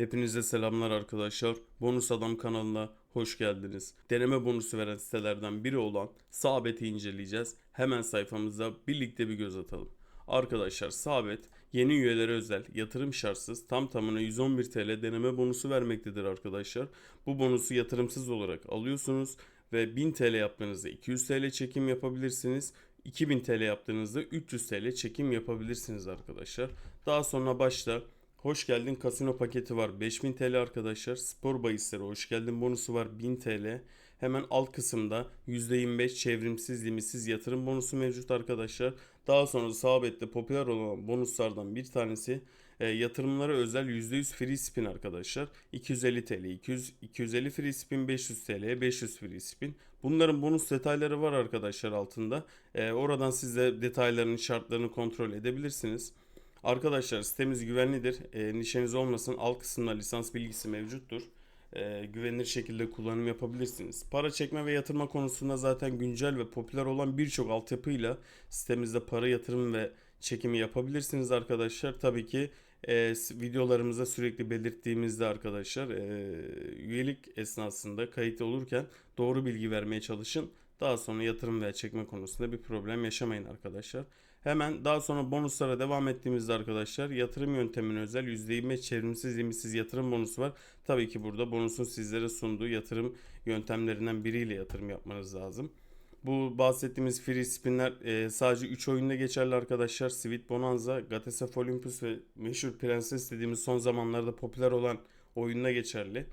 Hepinize selamlar arkadaşlar. Bonus Adam kanalına hoş geldiniz. Deneme bonusu veren sitelerden biri olan Sabet'i inceleyeceğiz. Hemen sayfamıza birlikte bir göz atalım. Arkadaşlar Sabet yeni üyelere özel yatırım şartsız tam tamına 111 TL deneme bonusu vermektedir arkadaşlar. Bu bonusu yatırımsız olarak alıyorsunuz ve 1000 TL yaptığınızda 200 TL çekim yapabilirsiniz. 2000 TL yaptığınızda 300 TL çekim yapabilirsiniz arkadaşlar. Daha sonra başta Hoş geldin kasino paketi var 5000 TL arkadaşlar. Spor bahisleri hoş geldin bonusu var 1000 TL. Hemen alt kısımda %25 çevrimsiz limitsiz yatırım bonusu mevcut arkadaşlar. Daha sonra sabette popüler olan bonuslardan bir tanesi e, yatırımlara özel %100 free spin arkadaşlar. 250 TL, 200, 250 free spin, 500 TL, 500 free spin. Bunların bonus detayları var arkadaşlar altında. E, oradan siz de detaylarını, şartlarını kontrol edebilirsiniz. Arkadaşlar sitemiz güvenlidir. E, endişeniz olmasın. Alt kısımda lisans bilgisi mevcuttur. E, güvenilir şekilde kullanım yapabilirsiniz. Para çekme ve yatırma konusunda zaten güncel ve popüler olan birçok altyapıyla sitemizde para yatırım ve çekimi yapabilirsiniz arkadaşlar. Tabii ki e, videolarımızda sürekli belirttiğimizde arkadaşlar e, üyelik esnasında kayıt olurken doğru bilgi vermeye çalışın. Daha sonra yatırım veya çekme konusunda bir problem yaşamayın arkadaşlar. Hemen daha sonra bonuslara devam ettiğimizde arkadaşlar yatırım yöntemine özel %25 çevrimsiz limitsiz yatırım bonusu var. Tabii ki burada bonusun sizlere sunduğu yatırım yöntemlerinden biriyle yatırım yapmanız lazım. Bu bahsettiğimiz free spinler e, sadece 3 oyunda geçerli arkadaşlar. Sweet Bonanza, Gatesef Olympus ve meşhur Prenses dediğimiz son zamanlarda popüler olan oyunda geçerli.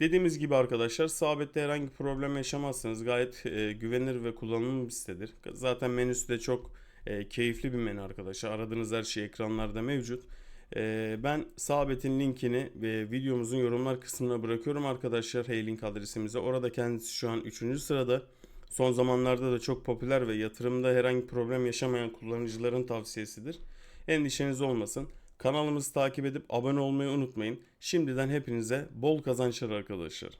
Dediğimiz gibi arkadaşlar sabette herhangi problem yaşamazsınız. Gayet e, güvenilir ve kullanımlı bir sitedir. Zaten menüsü de çok e, keyifli bir menü arkadaşlar. Aradığınız her şey ekranlarda mevcut. E, ben Sabet'in linkini ve videomuzun yorumlar kısmına bırakıyorum arkadaşlar. Hey-Link adresimize. Orada kendisi şu an 3. sırada. Son zamanlarda da çok popüler ve yatırımda herhangi problem yaşamayan kullanıcıların tavsiyesidir. Endişeniz olmasın. Kanalımızı takip edip abone olmayı unutmayın. Şimdiden hepinize bol kazançlar arkadaşlar.